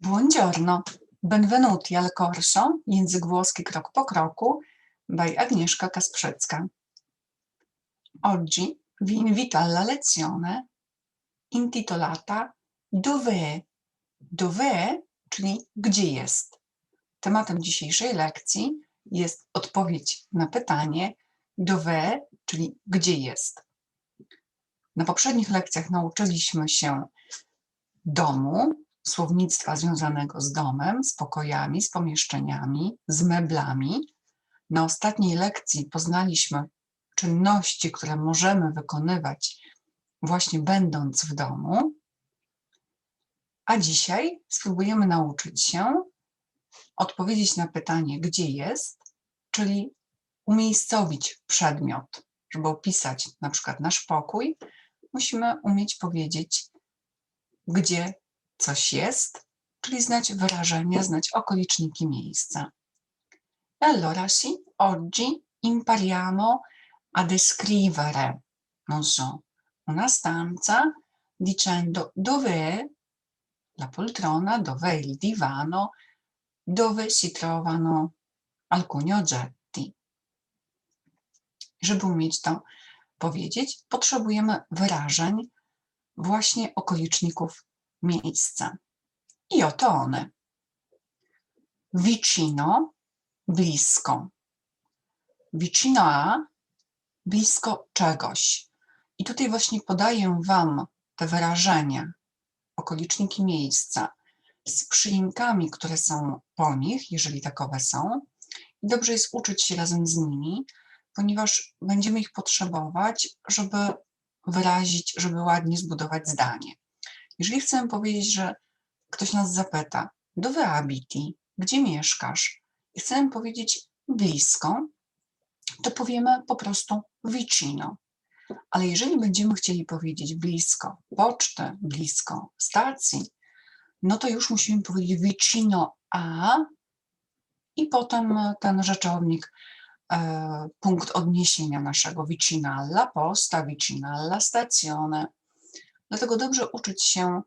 Buongiorno, benvenuti al corso Język włoski krok po kroku by Agnieszka Kasprzecka. Oggi vi invito alla lezione intitolata Dov'è? Dov'è, czyli gdzie jest. Tematem dzisiejszej lekcji jest odpowiedź na pytanie Dov'è, czyli gdzie jest. Na poprzednich lekcjach nauczyliśmy się domu, słownictwa związanego z domem, z pokojami, z pomieszczeniami, z meblami. Na ostatniej lekcji poznaliśmy czynności, które możemy wykonywać właśnie będąc w domu. A dzisiaj spróbujemy nauczyć się odpowiedzieć na pytanie, gdzie jest, czyli umiejscowić przedmiot. Żeby opisać na przykład nasz pokój, musimy umieć powiedzieć, gdzie coś jest, czyli znać wyrażenia, znać okaliczniki miejsca. E allora sì, oggi impariamo a descrivere, non so, una stanza dicendo dov'è la poltrona, dov'è il divano, dove si trovano alcuni oggetti. Żeby umieć to powiedzieć, potrzebujemy wyrażeń właśnie okoliczników miejsca. I oto one. Vicino, blisko. Vicino a, blisko czegoś. I tutaj właśnie podaję Wam te wyrażenia, okoliczniki miejsca z przyimkami, które są po nich, jeżeli takowe są. I dobrze jest uczyć się razem z nimi, ponieważ będziemy ich potrzebować, żeby wyrazić, żeby ładnie zbudować zdanie. Jeżeli chcemy powiedzieć, że ktoś nas zapyta, dove abiti, gdzie mieszkasz? I chcemy powiedzieć blisko, to powiemy po prostu vicino. Ale jeżeli będziemy chcieli powiedzieć blisko poczty, blisko stacji, no to już musimy powiedzieć vicino a i potem ten rzeczownik, e, punkt odniesienia naszego vicino alla posta, vicino alla stazione, Dlatego dobrze uczyć się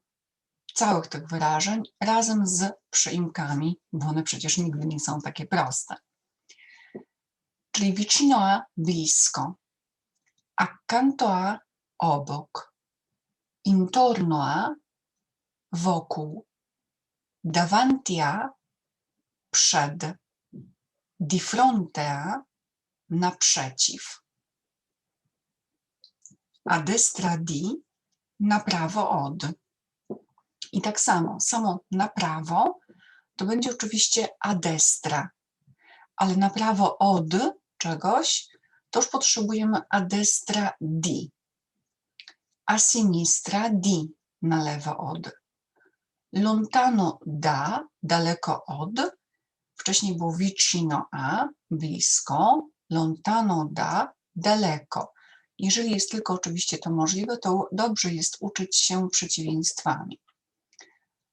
całych tych wyrażeń razem z przyimkami, bo one przecież nigdy nie są takie proste. Czyli vicino blisko, accanto a obok, intorno a wokół, davanti a przed, di fronte a naprzeciw, a destra di na prawo od. I tak samo, samo na prawo to będzie oczywiście a destra, ale na prawo od czegoś to już potrzebujemy a destra di, a sinistra di na lewo od. Lontano da, daleko od, wcześniej było vicino a, blisko, lontano da, daleko. Jeżeli jest tylko oczywiście to możliwe, to dobrze jest uczyć się przeciwieństwami.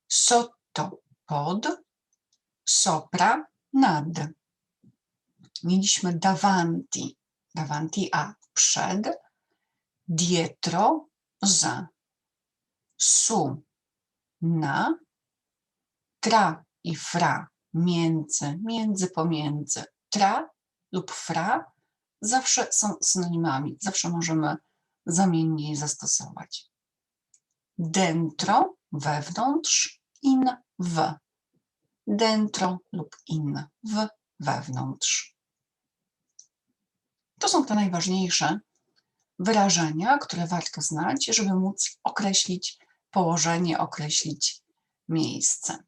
Sotto, pod, sopra, nad. Mieliśmy davanti, davanti a, przed, dietro, za, su, na, tra i fra, między, między, pomiędzy, tra lub fra zawsze są synonimami, zawsze możemy zamiennie je zastosować. Dentro, wewnątrz, in, w. Dentro lub in, w, wewnątrz. To są te najważniejsze wyrażenia, które warto znać, żeby móc określić położenie, określić miejsce.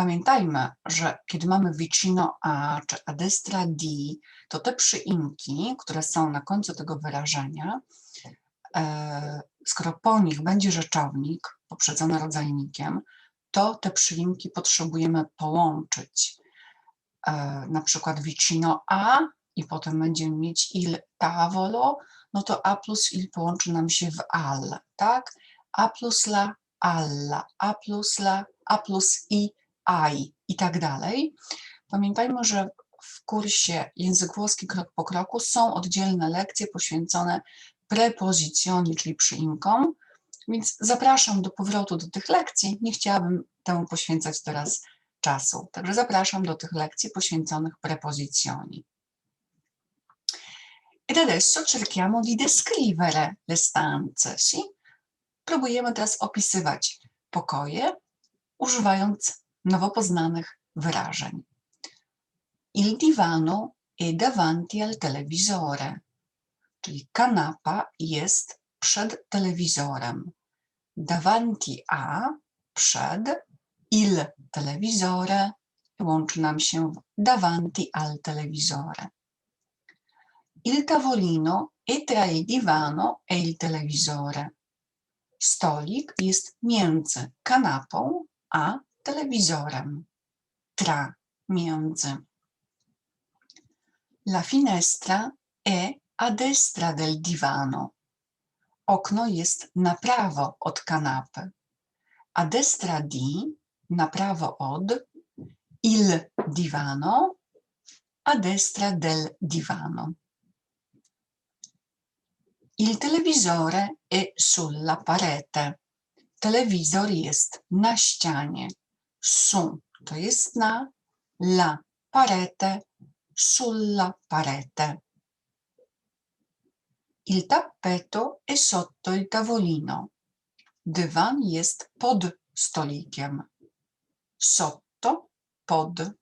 Pamiętajmy, że kiedy mamy vicino a czy a destra di, to te przyimki, które są na końcu tego wyrażenia, e, skoro po nich będzie rzeczownik poprzedzony rodzajnikiem, to te przyimki potrzebujemy połączyć. E, na przykład vicino a i potem będziemy mieć il tavolo, no to a plus il połączy nam się w al, tak? A plus la, alla, a plus la, a plus i, AI i tak dalej. Pamiętajmy, że w kursie Język Włoski krok po kroku są oddzielne lekcje poświęcone prepozycjoni, czyli przyimkom, Więc zapraszam do powrotu do tych lekcji. Nie chciałabym temu poświęcać teraz czasu. Także zapraszam do tych lekcji poświęconych preposizioni. Ed adesso cerchiamo di descrivere le stanze? Próbujemy teraz opisywać pokoje, używając nowo poznanych wyrażeń. Il divano è davanti al televisore, czyli kanapa jest przed telewizorem. Davanti a, przed, il televisore łączy nam się w davanti al televisore. Il tavolino è tra il divano e il televisore. Stolik jest między kanapą a telewizorem. Tra, między. La finestra è a destra del divano. Okno jest na prawo od kanapy. A destra di, na prawo od, il divano, a destra del divano. Il televisore è sulla parete. Telewizor jest na ścianie. Su to na, la parete, sulla parete. Il tappeto è sotto il tavolino. Dywan jest pod stolikiem. Sotto, pod.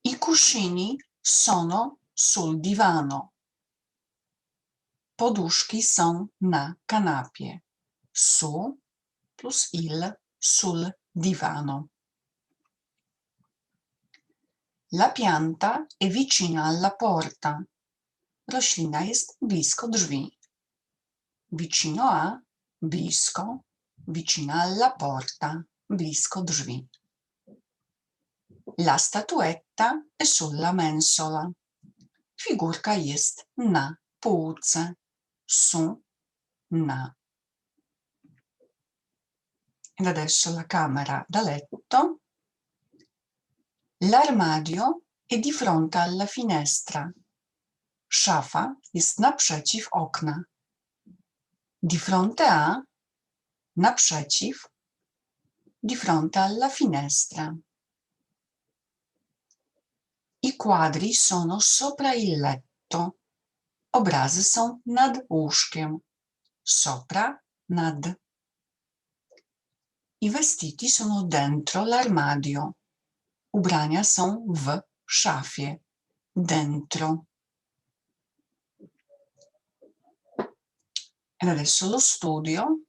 I cuscini sono sul divano. Poduszki są na kanapie. Su plus il sul divano. La pianta è vicina alla porta. Roślina jest blisko drzwi. Vicino a, blisko, vicina alla porta, blisko drzwi. La statuetta è sulla mensola. Figurka jest na półce su, na. Adesso la camera da letto. L'armadio è di fronte alla finestra. Szafa jest naprzeciw okna. Di fronte a, naprzeciw, di fronte alla finestra. I quadri sono sopra il letto. Obrazy są nad łóżkiem. Sopra, nad. I vestiti sono dentro l'armadio. Ubrania są w szafie. Dentro. E adesso lo studio.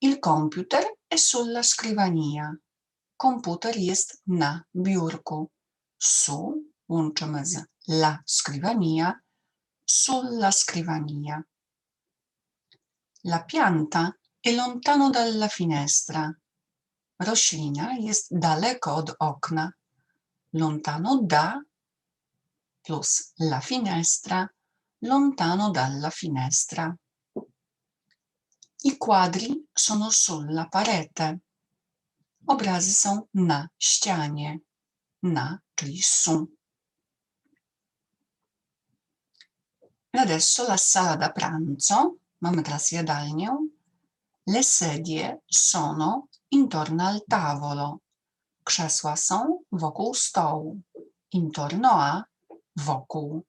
Il computer è sulla scrivania. Komputer jest na biurku. Su łączymy z la scrivania sulla scrivania. La pianta è lontano dalla finestra. Roślina jest daleko od okna. Lontano da plus la finestra, lontano dalla finestra. I quadri sono sulla parete. Obrazy są na ścianie. Na, czyli su. E adesso la sala da pranzo, mamy teraz jadalnię. Le sedie sono intorno al tavolo. Krzesła są wokół stołu. Intorno a wokół.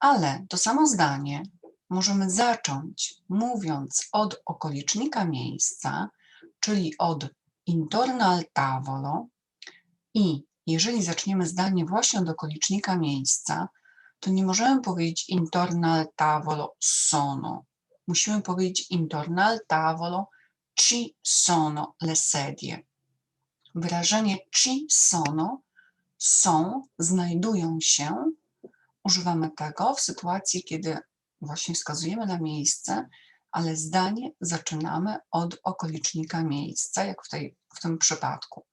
Ale to samo zdanie możemy zacząć mówiąc od okolicznika miejsca, czyli od intorno al tavolo i jeżeli zaczniemy zdanie właśnie od okolicznika miejsca, to nie możemy powiedzieć intorno al tavolo sono. Musimy powiedzieć intorno al tavolo ci sono le sedie. Wyrażenie ci sono, są, znajdują się. Używamy tego w sytuacji, kiedy właśnie wskazujemy na miejsce, ale zdanie zaczynamy od okolicznika miejsca, jak w, tej, w tym przypadku.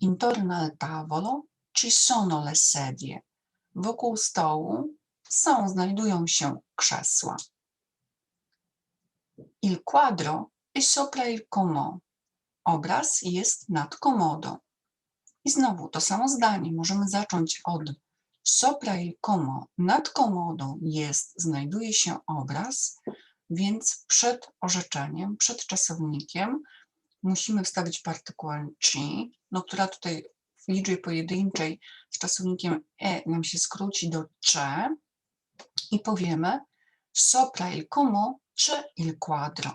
Intorno al tavolo ci sono le sedie. Wokół stołu są, znajdują się krzesła. Il quadro è sopra il comò. Obraz jest nad komodą. I znowu to samo zdanie możemy zacząć od Sopra il como, nad komodą jest, znajduje się obraz, więc przed orzeczeniem, przed czasownikiem musimy wstawić partykułę ci, no, która tutaj w liczbie pojedynczej z czasownikiem e nam się skróci do cze i powiemy sopra il como czy il quadro.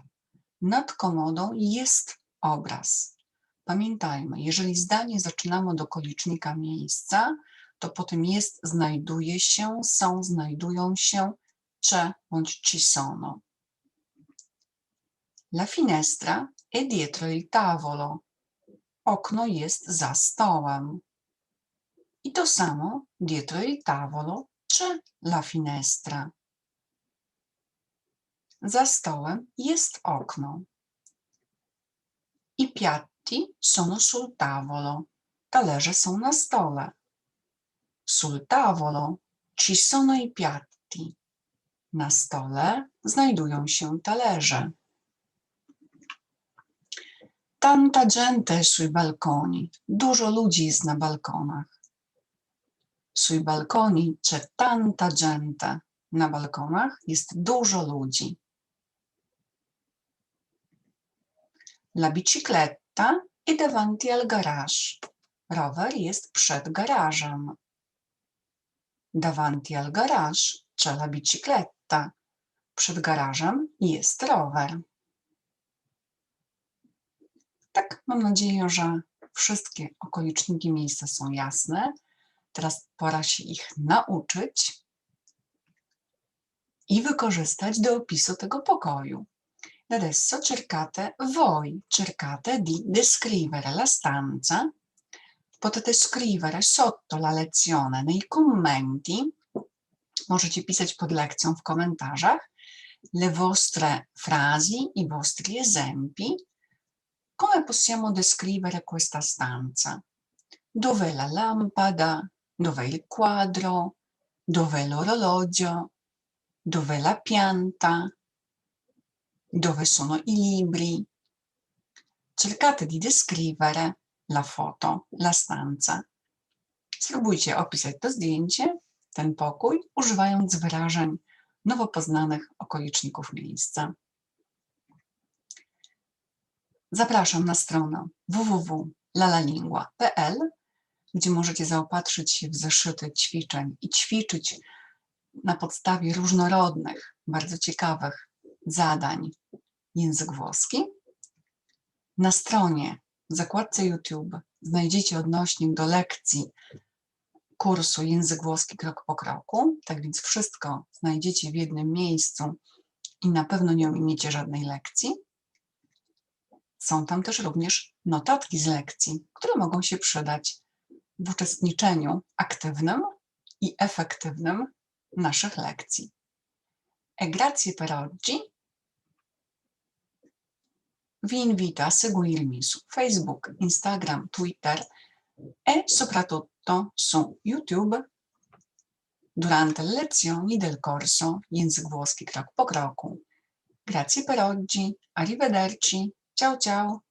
Nad komodą jest obraz. Pamiętajmy, jeżeli zdanie zaczynamy od okolicznika miejsca, to potem jest, znajduje się, są, znajdują się, c'è bądź ci sono. La finestra è dietro il tavolo. Okno jest za stołem. I to samo dietro il tavolo czy la finestra. Za stołem jest okno. I piatti sono sul tavolo. Talerze są na stole. Sul tavolo ci sono i piatti. Na stole znajdują się talerze. Tanta gente sui balconi. Dużo ludzi jest na balkonach. Sui balconi c'è tanta gente. Na balkonach jest dużo ludzi. La bicicletta è davanti al garage. Rower jest przed garażem. Davanti al garage c'è la bicicletta. Przed garażem jest rower. Tak, mam nadzieję, że wszystkie okoliczniki miejsca są jasne. Teraz pora się ich nauczyć i wykorzystać do opisu tego pokoju. Adesso cercate voi, cercate di descrivere la stanza. Potete scrivere sotto la lezione nei commenti, możecie pisać pod lekcją w komentarzach, le vostre frasi, i vostri esempi. Come possiamo descrivere questa stanza? Dov'è la lampada? Dov'è il quadro? Dov'è l'orologio? Dov'è la pianta? Dove sono i libri? Cercate di descrivere la foto, la stanza. Spróbujcie opisać to zdjęcie, ten pokój, używając wyrażeń nowo poznanych okoliczników miejsca. Zapraszam na stronę www.lalalingua.pl, gdzie możecie zaopatrzyć się w zeszyty ćwiczeń i ćwiczyć na podstawie różnorodnych, bardzo ciekawych zadań język włoski. Na stronie w zakładce YouTube znajdziecie odnośnik do lekcji kursu Język włoski krok po kroku. Tak więc wszystko znajdziecie w jednym miejscu i na pewno nie ominiecie żadnej lekcji. Są tam też również notatki z lekcji, które mogą się przydać w uczestniczeniu aktywnym i efektywnym naszych lekcji. E grazie per oggi. Vi invito a seguirmi su Facebook, Instagram, Twitter e soprattutto su YouTube durante le lezioni del corso Język włoski krok po kroku. Grazie per oggi, arrivederci, ciao ciao!